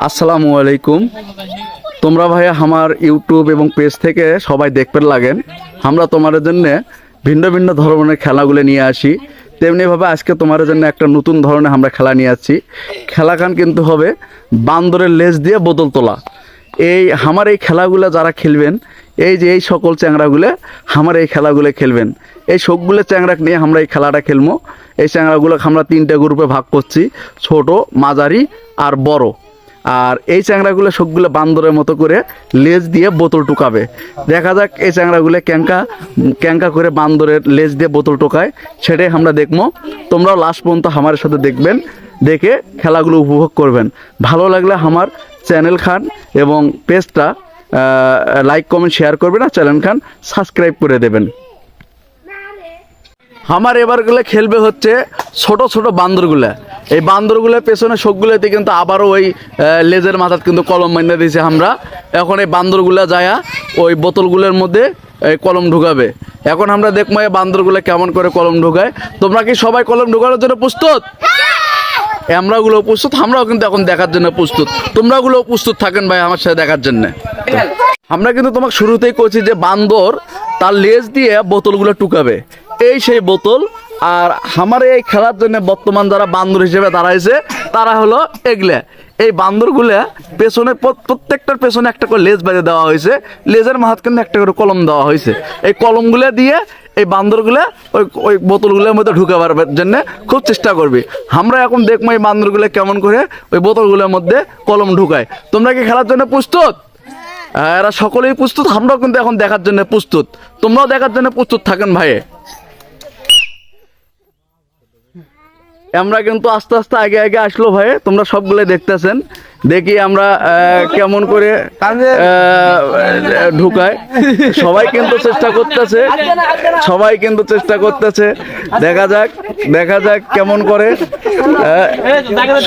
আসসালামু আলাইকুম। তোমরা ভাই আমার ইউটিউব এবং পেজ থেকে সবাই দেখবেন লাগেন। আমরা তোমাদের জন্য ভিন্ন ভিন্ন ধরনের খেলাগুলো নিয়ে আসি। তেমনিভাবে আজকে তোমাদের জন্য একটা নতুন ধরনের আমরা খেলা নিয়ে আসছি। খেলাখান কিন্তু হবে বান্দরের লেজ দিয়ে বোতল তোলা। এই আমার এই খেলাগুলো যারা খেলবেন, এই যে এই সকল চ্যাংড়াগুলো, আমার এই খেলাগুলো খেলবেন। এই সবগুলো চ্যাংড়া নিয়ে আমরা এই খেলাটা খেলব। এই চ্যাংড়াগুলো আমরা তিনটে গ্রুপে ভাগ করছি, ছোট, মাঝারি আর বড়। আর এই চ্যাংড়াগুলো সবগুলো বান্দরের মতো করে লেজ দিয়ে বোতল টুকাবে। দেখা যাক এই চ্যাংড়াগুলো ক্যাঙ্কা ক্যাঙ্কা করে বান্দরের লেজ দিয়ে বোতল টোকায়। সেটাই আমরা দেখব। তোমরাও লাস্ট পর্যন্ত আমার সাথে দেখবেন, দেখে খেলাগুলো উপভোগ করবেন। ভালো লাগলে আমার চ্যানেল খান এবং পেজটা লাইক কমেন্ট শেয়ার করবেন আর চ্যানেল খান সাবস্ক্রাইব করে দেবেন। আমার এবারগুলো খেলবে হচ্ছে ছোট ছোট বান্দরগুলা। এই বান্দরগুলো পেছনে শোকগুলোতে কিন্তু আবারও ওই লেজের মাথাত কিন্তু কলম মাইনে দিয়েছি আমরা। এখন এই বান্দরগুলা যায়া ওই বোতলগুলোর মধ্যে এই কলম ঢুকাবে। এখন আমরা দেখব এই বান্দরগুলো কেমন করে কলম ঢুকায়। তোমরা কি সবাই কলম ঢুকানোর জন্য প্রস্তুত? আমরাগুলো প্রস্তুত আমরাও কিন্তু এখন দেখার জন্য প্রস্তুত। তোমরাগুলো প্রস্তুত থাকেন ভাই আমার সাথে দেখার জন্য। আমরা কিন্তু তোমাকে শুরুতেই করছি যে বান্দর তার লেজ দিয়ে বোতলগুলো টুকাবে। এই সেই বোতল আর আমার এই খেলার জন্য বর্তমান যারা বান্দর হিসেবে দাঁড়াইছে, তারা হলো এগলে। এই বান্দরগুলো পেছনে প্রত্যেকটার পেছনে একটা করে লেজ বেঁধে দেওয়া হয়েছে। লেজের মাথাত কিন্তু একটা করে কলম দেওয়া হয়েছে। এই কলমগুলো দিয়ে এই বান্দরগুলো ওই ওই বোতলগুলোর মধ্যে ঢুকাবার জন্য খুব চেষ্টা করবি। আমরা এখন দেখব এই বান্দরগুলো কেমন করে ওই বোতলগুলোর মধ্যে কলম ঢুকায়। তোমরা কি খেলার জন্য প্রস্তুত? এরা সকলেই প্রস্তুত, আমরাও কিন্তু এখন দেখার জন্য প্রস্তুত। তোমরাও দেখার জন্য প্রস্তুত থাকেন ভাই। আমরা কিন্তু আস্তে আস্তে আগে আগে আসলো ভাই, তোমরা সবগুলো দেখতেছেন। দেখি আমরা কেমন করে ঢুকায়। সবাই কিন্তু চেষ্টা করতেছে, সবাই কিন্তু চেষ্টা করতেছে। দেখা যাক দেখা যাক কেমন করে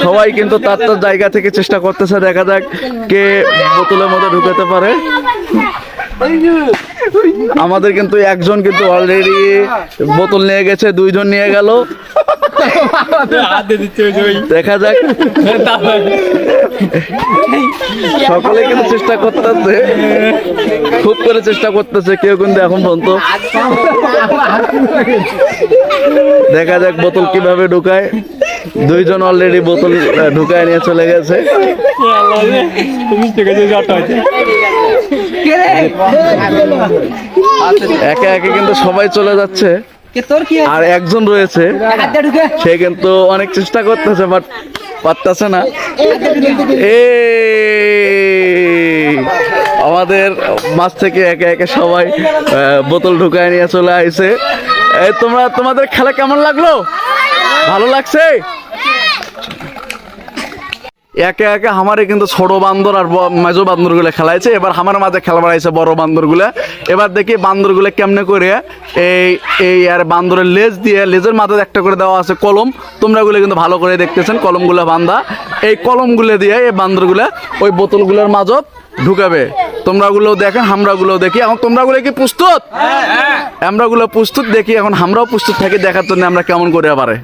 সবাই কিন্তু তার তার জায়গা থেকে চেষ্টা করতেছে, দেখা যাক কে বোতলের মধ্যে ঢুকাতে পারে। আমাদের কিন্তু একজন কিন্তু অলরেডি বোতল নিয়ে গেছে, দুইজন নিয়ে গেল। দেখা যাক। সকলে কিন্তু চেষ্টা করতেছে। খুব করে চেষ্টা করতেছে, কেউ কিন্তু এখন পর্যন্ত। দেখা যাক বোতল কীভাবে ঢুকায়। দুইজন অলরেডি বোতল ঢুকায় নিয়ে চলে গেছে। একে একে কিন্তু সবাই চলে যাচ্ছে। আর একজন রয়েছে। সে কিন্তু অনেক চেষ্টা করতেছে বাট পারতেছে না। এ আমাদের মাছ থেকে একে একে সবাই বোতল ঢুকায় নিয়ে চলে আইছে। তোমরা তোমাদের খেলা কেমন লাগল? ভালো লাগছে? একে একে আমারে কিন্তু ছোট বান্দর আর মেজো বান্দরগুলো খেলাইছে। এবার আমার মাঝে খেলা বাড়াইছে বড় বান্দরগুলা এবার দেখি বান্দরগুলো কেমনে করে এই এই আর বান্দরের লেজ দিয়ে লেজের মাথায় একটা করে দেওয়া আছে কলম। তোমরা গুলো কিন্তু ভালো করে দেখতেছেন কলমগুলো বান্ধা এই কলমগুলো দিয়ে এই বান্দরগুলা ওই বোতলগুলোর মাঝত ঢুকাবে। তোমরা গুলো দেখেন আমরা গুলো দেখি। এখন তোমরা গুলো কি প্রস্তুত? আমরা গুলো প্রস্তুত দেখি এখন আমরাও প্রস্তুত থাকি দেখার জন্য আমরা কেমন করে পারে।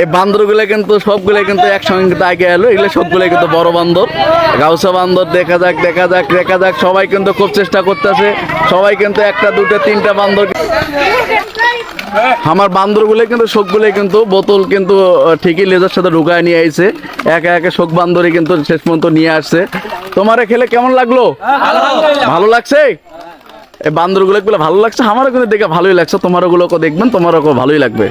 এই বান্দরগুলো কিন্তু সবগুলো কিন্তু একসঙ্গে কিন্তু আগে এলো। এগুলো সবগুলো কিন্তু বড় বান্দর। গাউসা বান্দর দেখা যাক দেখা যাক দেখা যাক। সবাই কিন্তু খুব চেষ্টা করতেছে। সবাই কিন্তু একটা দুটো তিনটা বান্দর আমার বান্দরগুলো কিন্তু শোকগুলো কিন্তু বোতল কিন্তু ঠিকই লেজার সাথে ঢুকায় নিয়ে আইছে। একা একা শোক বান্দরই কিন্তু শেষ পর্যন্ত নিয়ে আসছে। তোমারে খেলে কেমন লাগল? ভালো লাগছে? এই বান্দরগুলো গুলো ভালো লাগছে? আমারও কিন্তু দেখে ভালোই লাগছে। তোমারও গুলোকে দেখবেন তোমারও ভালোই লাগবে।